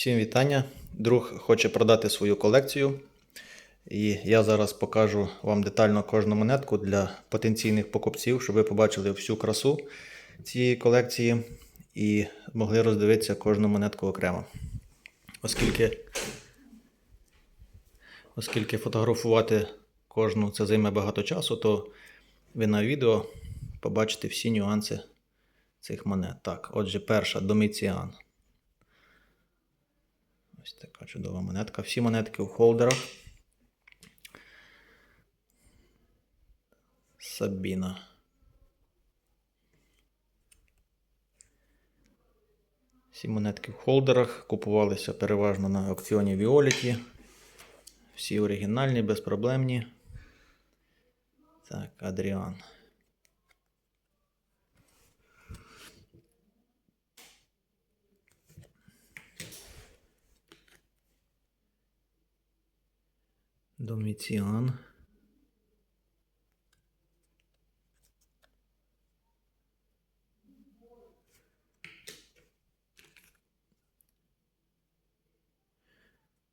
Всім вітання. Друг хоче продати свою колекцію. І я зараз покажу вам детально кожну монетку для потенційних покупців, щоб ви побачили всю красу цієї колекції і могли роздивитися кожну монетку окремо. Оскільки, оскільки фотографувати кожну це займе багато часу, то ви на відео побачите всі нюанси цих монет. Так, отже, перша Доміціан. Ось така чудова монетка. Всі монетки в холдерах. Сабіна. Всі монетки в холдерах купувалися переважно на аукціоні Violet. Всі оригінальні, безпроблемні. Так, Адріан. Доміціан.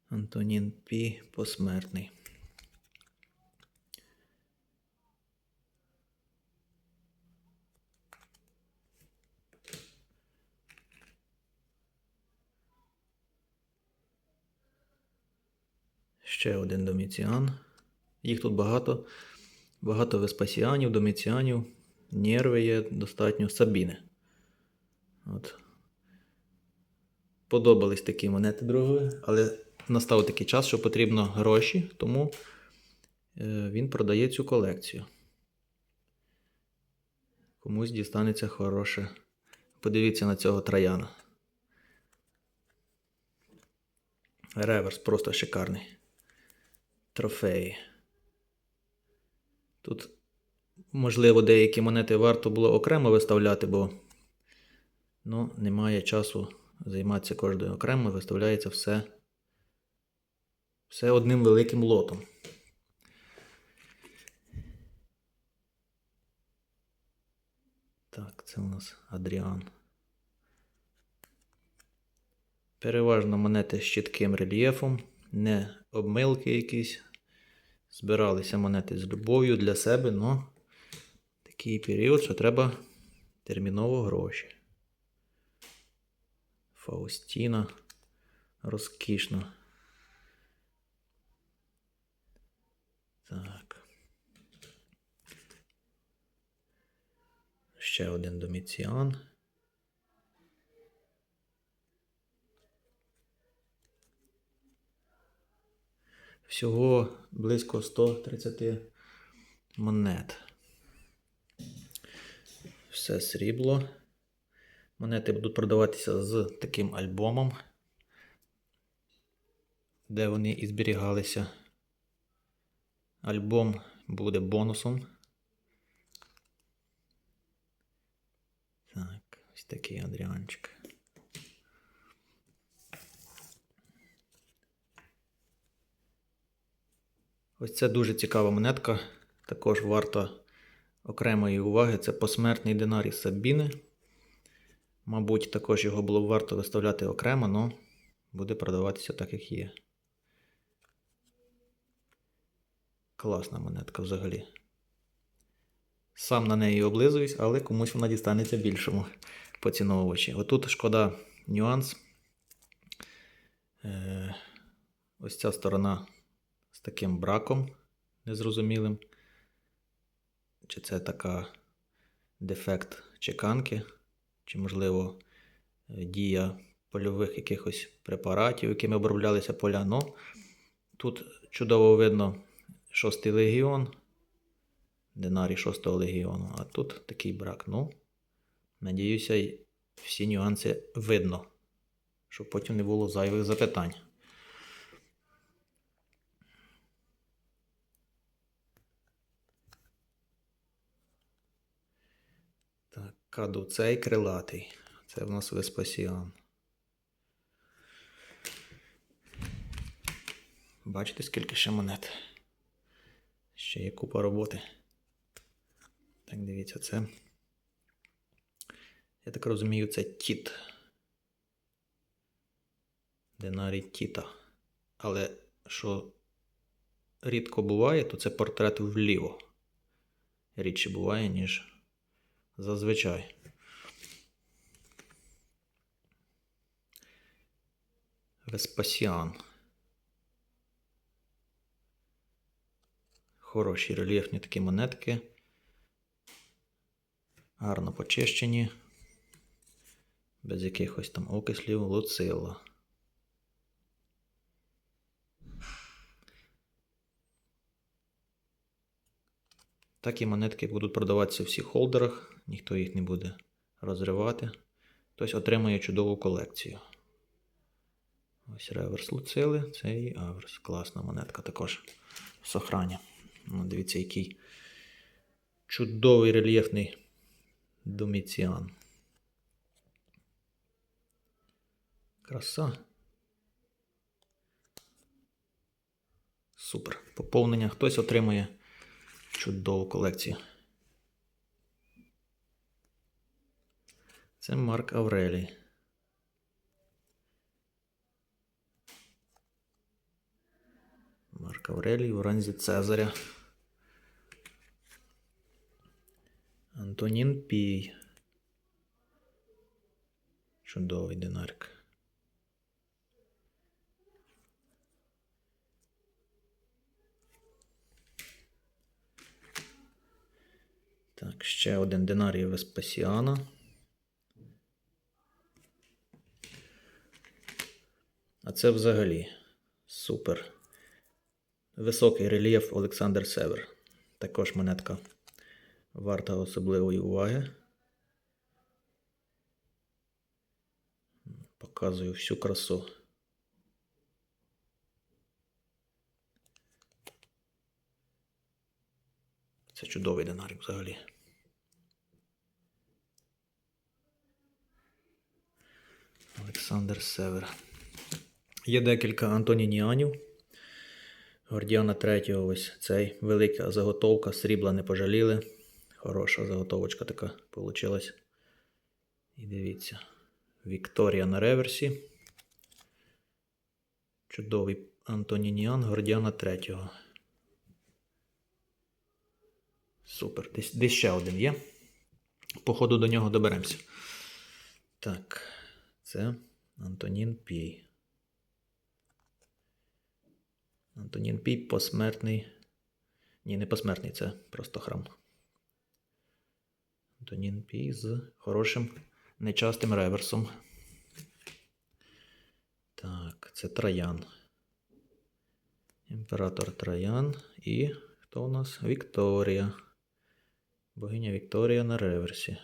Антонін Пі посмертний. Ще один доміціан. Їх тут багато. Багато веспасіанів, доміціанів, нерви є достатньо сабіни. От. Подобались такі монети другові, але настав такий час, що потрібно гроші, тому е, він продає цю колекцію. Комусь дістанеться хороше. Подивіться на цього трояна. Реверс просто шикарний. Трофеї. Тут, можливо, деякі монети варто було окремо виставляти, бо ну, немає часу займатися кожною окремо, виставляється все, все одним великим лотом. Так, це у нас Адріан. Переважно монети з чітким рельєфом, не обмилки якісь. Збиралися монети з любов'ю для себе, але такий період, що треба терміново гроші. Фаустіна розкішно. Так. Ще один доміціан. Всього близько 130 монет. Все срібло. Монети будуть продаватися з таким альбомом, де вони і зберігалися. Альбом буде бонусом. Так, ось такий Адріанчик. Ось це дуже цікава монетка. Також варта окремої уваги. Це посмертний динарій Сабіни. Мабуть, також його було б варто виставляти окремо, але буде продаватися так, як є. Класна монетка взагалі. Сам на неї облизуюсь, але комусь вона дістанеться більшому поціновувачі. Отут шкода нюанс. Е, Ось ця сторона з таким браком незрозумілим. Чи це така дефект чеканки, чи, можливо, дія польових якихось препаратів, якими оброблялися поля. Ну, тут чудово видно шостий легіон, динарій шостого легіону, а тут такий брак. Ну, надіюся, всі нюанси видно, щоб потім не було зайвих запитань. Так, кадуцей крилатий. Це в нас Веспасіан. Бачите, скільки ще монет? Ще є купа роботи. Так, дивіться, це. Я так розумію, це тіт. Динарій Тіта. Але що рідко буває, то це портрет вліво. Рідше буває, ніж зазвичай. Веспасіан. Хороші рельєфні такі монетки. Гарно почищені. Без якихось там окислів луцила. Такі монетки будуть продаватися в всіх холдерах, ніхто їх не буде розривати. Тобто отримає чудову колекцію. Ось реверс Луцили, це і аверс. Класна монетка також в сохрані. Ну, дивіться, який чудовий рельєфний доміціан. Краса. Супер. Поповнення. Хтось отримує чудову колекцію. Це Марк Аврелій. Марк Аврелій у ранзі Цезаря. Антонін Пій. Чудовий динарик. Так, ще один динарій Веспасіана. А це взагалі супер. Високий рельєф Олександр Север. Також монетка варта особливої уваги. Показую всю красу. Це чудовий динарик взагалі. Олександр Север. Є декілька Антонініанів. Гордіана третього, ось цей велика заготовка, срібла не пожаліли. Хороша заготовочка така вийшла. І дивіться. Вікторія на реверсі. Чудовий Антонініан Гордіана третього. Супер. Десь, десь ще один є. Походу до нього доберемося. Так, це Антонін Пій. Антонін Пій посмертний. Ні, не посмертний, це просто храм. Антонін Пій з хорошим нечастим реверсом. Так, це Троян. Імператор Троян і хто у нас? Вікторія. Богиня Вікторія на реверсі.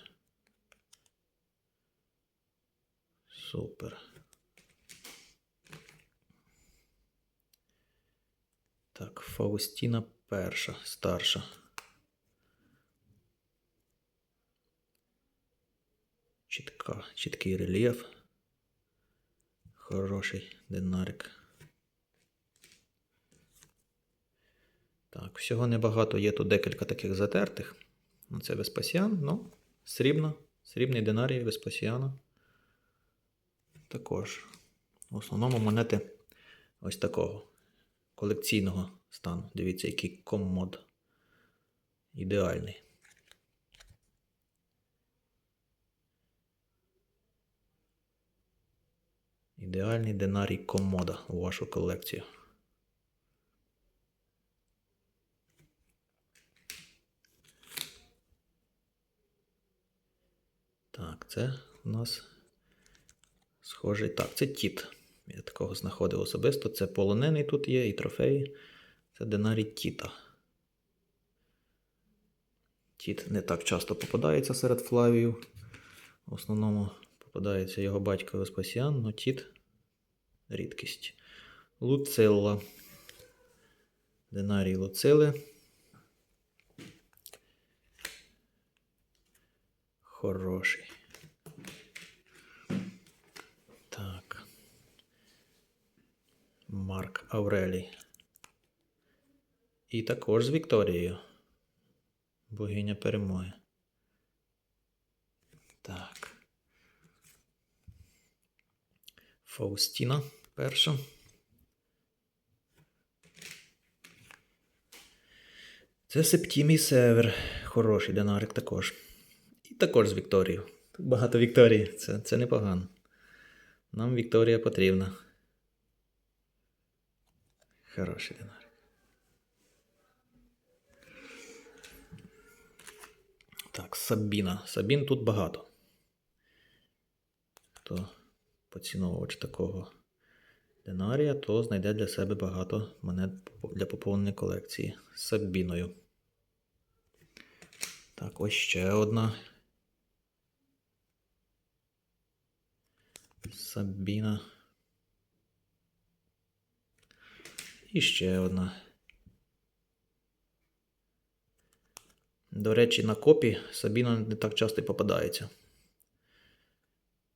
Супер. Так, Фаустіна перша, старша. Чітка, чіткий рельєф. Хороший динарик. Так, всього небагато є тут декілька таких затертих. Ну, Це Веспасіан, ну, срібна, срібний динарій Веспасіана. Також. В основному монети ось такого колекційного стану. Дивіться, який комод. Ідеальний. Ідеальний динарій комода у вашу колекцію. Так, це у нас схожий. Так, це тіт. Я такого знаходив особисто. Це полонений тут є і трофеї. Це динарій Тіта. Тіт не так часто попадається серед флавів. В основному попадається його батько Веспасіан, але Тіт рідкість. Луцилла. Динарій Луцили. Хороший. Так. Марк Аврелій. І також з Вікторією. Богиня перемоги. Так. Фаустіна перша. Це Септімій Север. Хороший динарик також. І також з Вікторією. Тут багато Вікторії. Це, це непогано. Нам Вікторія потрібна. Хороший динарик. Так, Сабіна. Сабін тут багато. Хто поціновувач такого динарія, то знайде для себе багато монет для поповнення колекції з Сабіною. Так, ось ще одна. Сабіна. І ще одна. До речі, на копі Сабіна не так часто й попадається.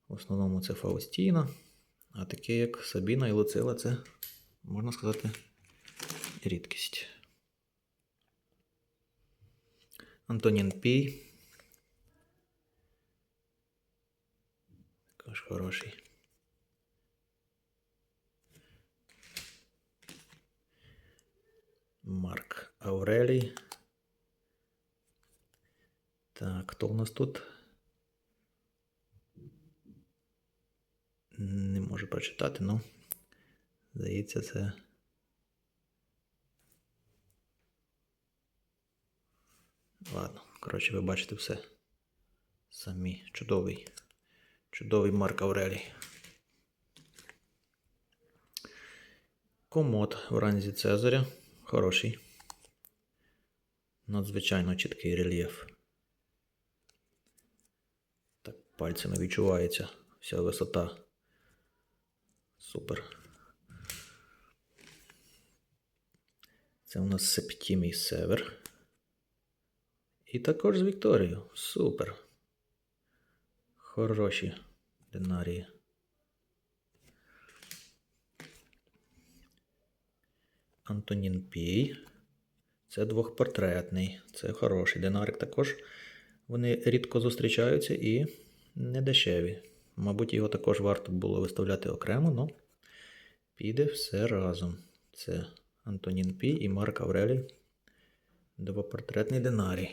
В основному це Фаустіна. А таке як Сабіна і Луцила це, можна сказати, рідкість. Антонін Пій. Також хороший. Марк Аурелій. Так, хто у нас тут? Не можу прочитати, ну. Здається, це. Ладно, коротше, ви бачите все. Самі. Чудовий. Чудовий Марк Аурелій. Комод в ранзі Цезаря. Хороший. Надзвичайно чіткий рельєф. Так пальцями відчувається вся висота. Супер. Це у нас Септімій Север. І також з Вікторією. Супер. Хороші динарії. Антонін Пій. Це двохпортретний. Це хороший динарик також. Вони рідко зустрічаються і не дешеві. Мабуть, його також варто було виставляти окремо, але піде все разом. Це Антонін Пій і Марк Аврелій. Двопортретний динарій.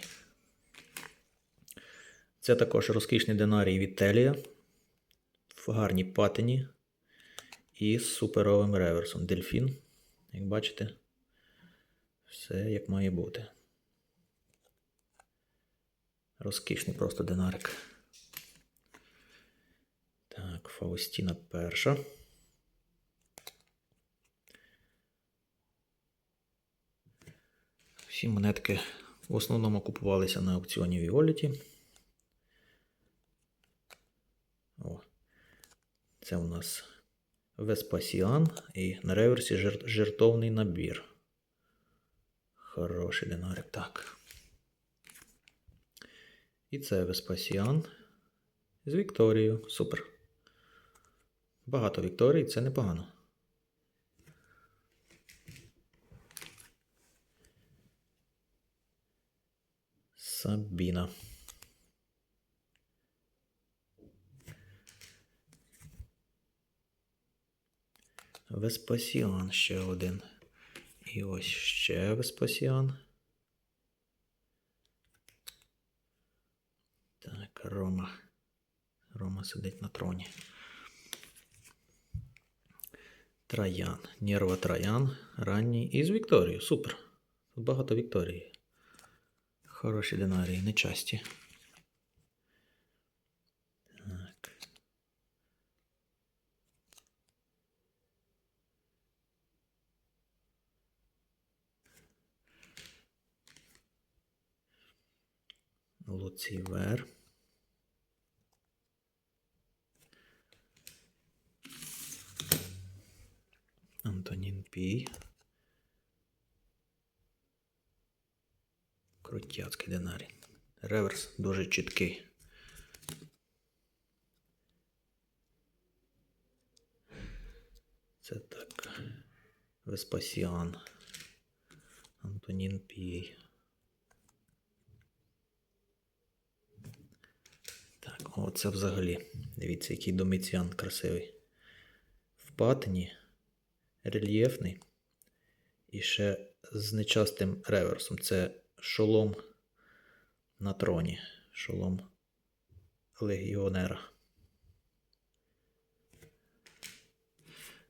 Це також розкішний динарій від Телія. В гарній патині. І з суперовим реверсом. Дельфін. Як бачите, все як має бути. Розкішний просто динарик. Так, Фаустіна перша. Всі монетки в основному купувалися на аукціоні Віоліті. О, це у нас Веспасіан і на реверсі жер- жертовний набір. Хороший динарик, так. І це Веспасіан з Вікторією. Супер. Багато Вікторій, це непогано. Сабіна. Веспасіан ще один. І ось ще Веспасіан. Так, Рома. Рома сидить на троні. Троян. Нерва Троян. Ранній. І з Вікторією. Супер. Багато Вікторії. Хороші динарії, нечасті. Луцівер. Антонін Пій. Крутяцький динарій. Реверс дуже чіткий. Це так. Веспасіан. Антонін Пій. Так, оце взагалі. Дивіться, який доміціан красивий. В патині, рельєфний і ще з нечастим реверсом. Це шолом на троні. Шолом легіонера.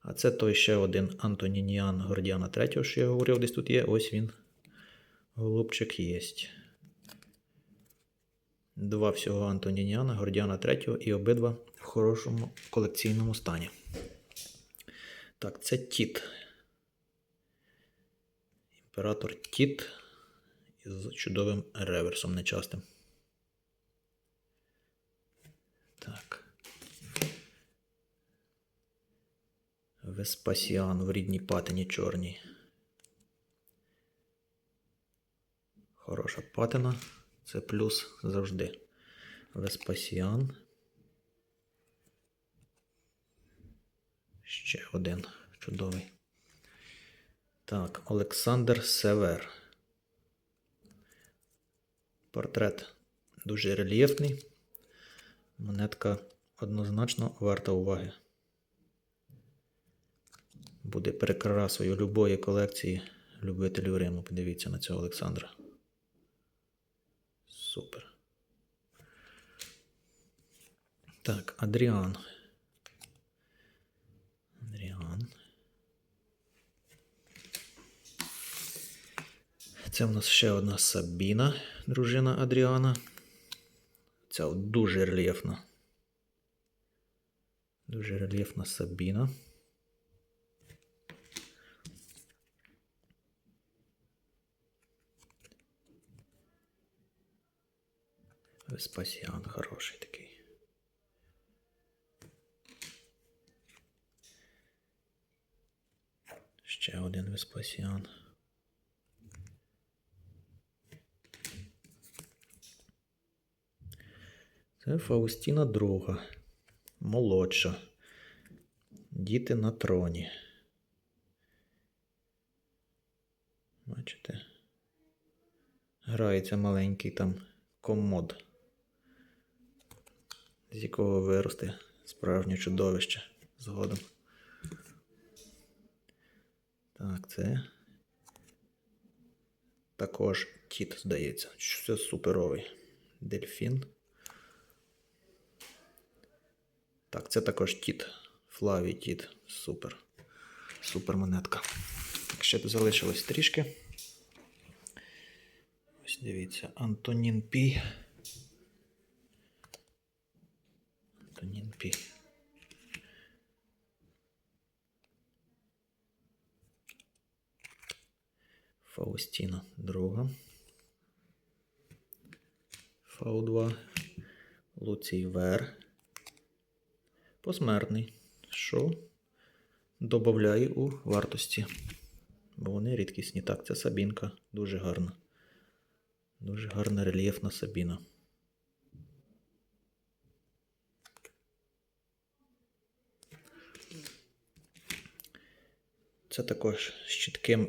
А це той ще один Антонініан Гордіана III, що я говорив, десь тут є. Ось він. Голубчик єсть. Два всього Антонініана, Гордіана III і обидва в хорошому колекційному стані. Так, це Тіт. Імператор Тіт із чудовим реверсом нечастим. Так. Веспасіан в рідній патині чорній. Хороша патина. Це плюс завжди. Веспасіан. Ще один чудовий. Так, Олександр Север. Портрет дуже рельєфний. Монетка однозначно варта уваги. Буде перекрасою любої колекції любителів Риму. Подивіться на цього Олександра. Супер. Так, Адріан. Адріан. Це в нас ще одна Сабіна, дружина Адріана. Ця дуже рельєфна. Дуже рельєфна Сабіна. Веспасіан хороший такий. Ще один Веспасіан. Це Фаустіна друга. Молодша. Діти на троні. Бачите? Грається маленький там комод, з якого виросте справжнє чудовище згодом. Так, це також тіт, здається. Це суперовий. Дельфін. Так, це також тіт. Флавій тіт. Супер. Супер монетка. Ще залишилось трішки. Ось дивіться, Антонін Пі. Антонін Фаустіна друга. Фау-2. Луцій Вер. Посмертний. Що додає у вартості. Бо вони рідкісні. Так, це Сабінка. Дуже гарна. Дуже гарна рельєфна Сабіна. Це також з чітким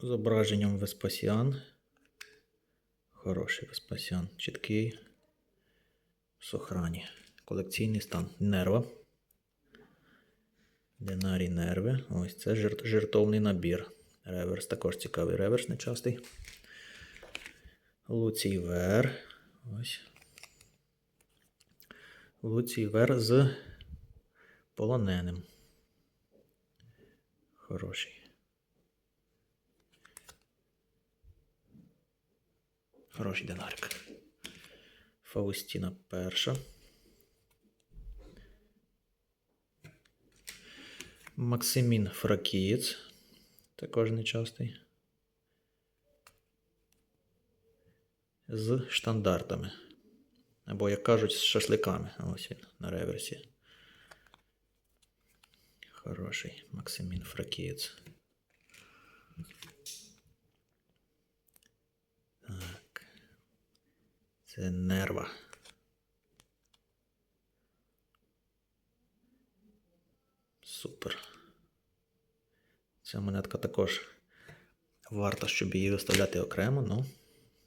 зображенням Веспасіан. Хороший Веспасіан. Чіткий. В сохрані. Колекційний стан. Нерва. Динарі нерви. Ось це жир- жертовний набір. Реверс також цікавий реверс нечастий. Луцій Вер. Ось. Луцій Вер з полоненим. Хороший. Хороший динарик. Фаустіна перша. Максимін Фракієць. Також нечастий. З штандартами. Або, як кажуть, з шашликами. Ось він на реверсі. Хороший Максимін Фракієць. Так. Це нерва. Супер. Ця монетка також варта, щоб її виставляти окремо, ну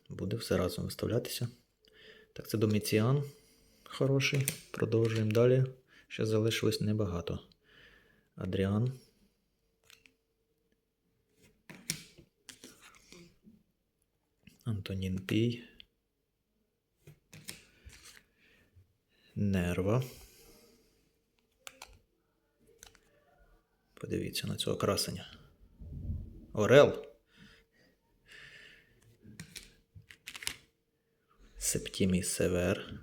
буде все разом виставлятися. Так, це Доміціан хороший. Продовжуємо далі. Ще залишилось небагато. Адріан. Антонін Пій. Нерва. Подивіться на цього красення. Орел. Септімій Север.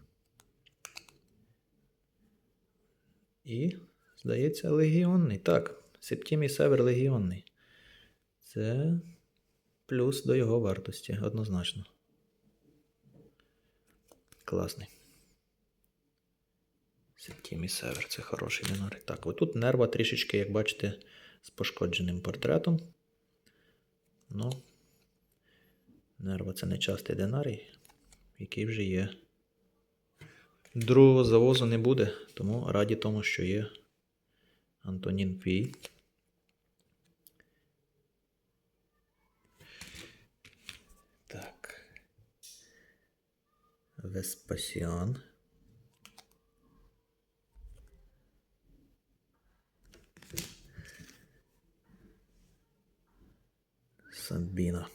І, здається, легіонний. Так, Септімій Север легіонний. Це плюс до його вартості, однозначно. Класний. Септімій Север, це хороший динарій. Так, отут нерва трішечки, як бачите, з пошкодженим портретом. Ну, нерва це не частий динарій, який вже є. Другого завозу не буде, тому раді тому, що є Антонін Пій. Так. Веспасіан. Сабіна.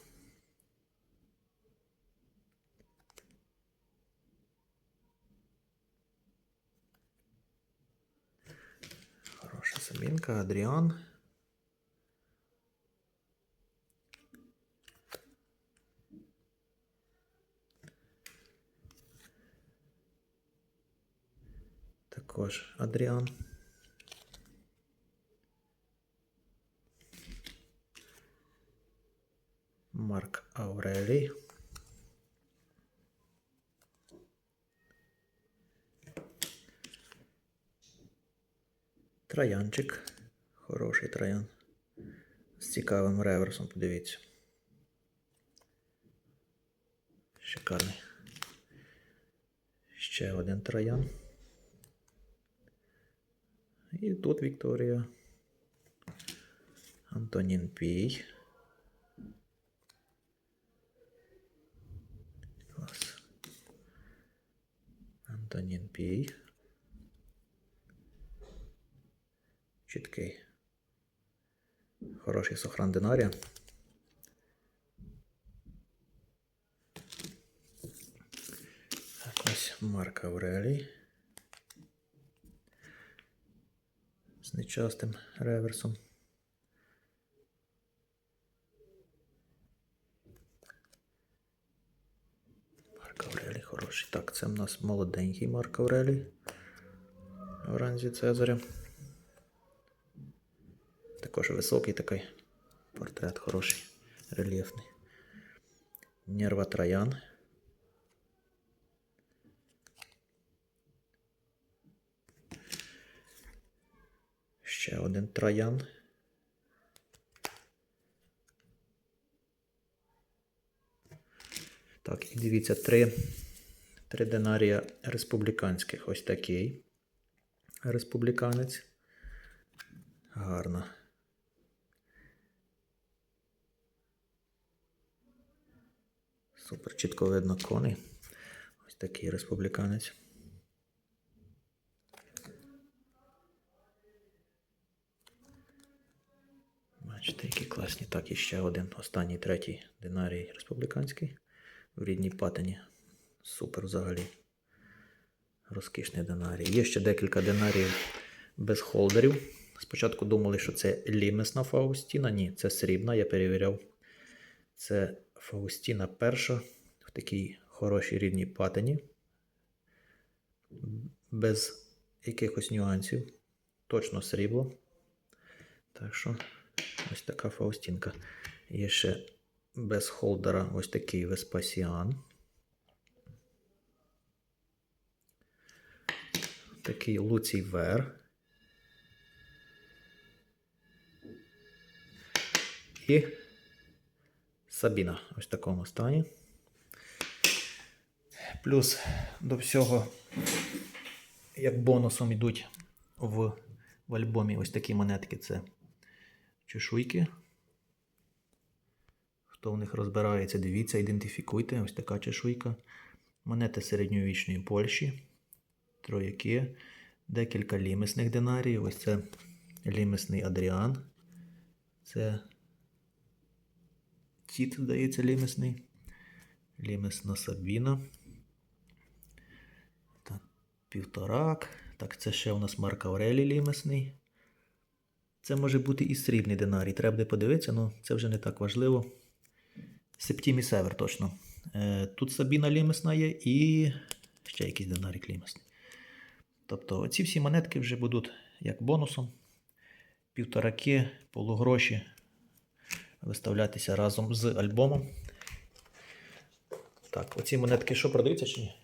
Хороша Сабінка, Адріан. Також Адріан. Марк Аурелій. Троянчик. Хороший троян. З цікавим реверсом, подивіться. Шикарний. Ще один троян. І тут Вікторія. Антонін Пій. Клас. Антонін Пій. Чіткий. Хороший сохран динарія. Ось Марк Аврелій. З нечастим реверсом. Марк Аврелій хороший. Так, це в нас молоденький Марк Аврелій. В ранзі Цезаря. Також високий такий портрет хороший, рельєфний. Нерва Троян. Ще один Троян. Так, і дивіться, три, три динарія республіканських. Ось такий республіканець. Гарно. Супер чітко видно коней. Ось такий республіканець. Бачите, які класні. Так, і ще один. Останній третій динарій республіканський в рідній патині. Супер взагалі. Розкішний динарій. Є ще декілька динаріїв без холдерів. Спочатку думали, що це лімесна Фаустіна. Ні, це срібна, я перевіряв. Це Фаустіна перша в такій хорошій рідній патині. Без якихось нюансів. Точно срібло. Так що ось така Фаустінка. Є ще без холдера ось такий Веспасіан. Такий Луцій Вер. І Сабіна ось в такому стані. Плюс до всього, як бонусом йдуть в, в альбомі ось такі монетки. Це чешуйки. Хто в них розбирається, дивіться, ідентифікуйте. Ось така чешуйка. Монети середньовічної Польщі. Трояки. Декілька лімесних динаріїв. Ось це лімесний Адріан. Це Тіт, здається, лімесний. Лімесна Сабіна. Так, півторак. Так, це ще у нас Марк Аврелій лімесний. Це може бути і срібний динарій. Треба буде подивитися, але це вже не так важливо. Септімі Север точно. Е, тут Сабіна лімесна є і ще якийсь динарік лімесний. Тобто оці всі монетки вже будуть як бонусом. Півтораки, полугроші виставлятися разом з альбомом. Так, оці монетки що продаються чи ні?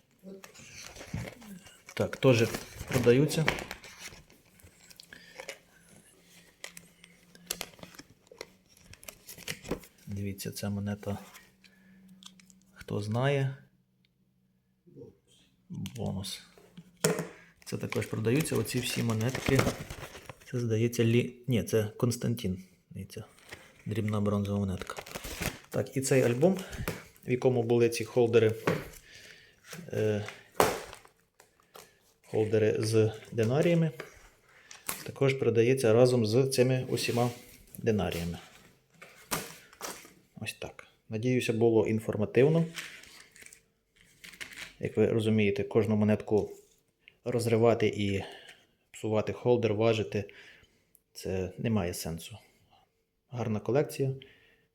Так, теж продаються. Дивіться, ця монета. Хто знає? Бонус. Це також продаються оці всі монетки. Це здається лі. Ні, це Константин. Дивіться. Дрібна бронзова монетка. Так, і цей альбом, в якому були ці холдери. Е, холдери з динаріями. Також продається разом з цими усіма динаріями. Ось так. Надіюся, було інформативно. Як ви розумієте, кожну монетку розривати і псувати холдер, важити це не має сенсу. Гарна колекція.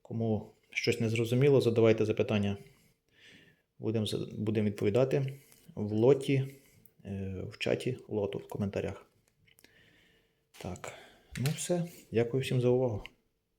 Кому щось не зрозуміло, задавайте запитання. Будемо будем відповідати в лоті, е, в чаті лоту в коментарях. Так, ну все. Дякую всім за увагу.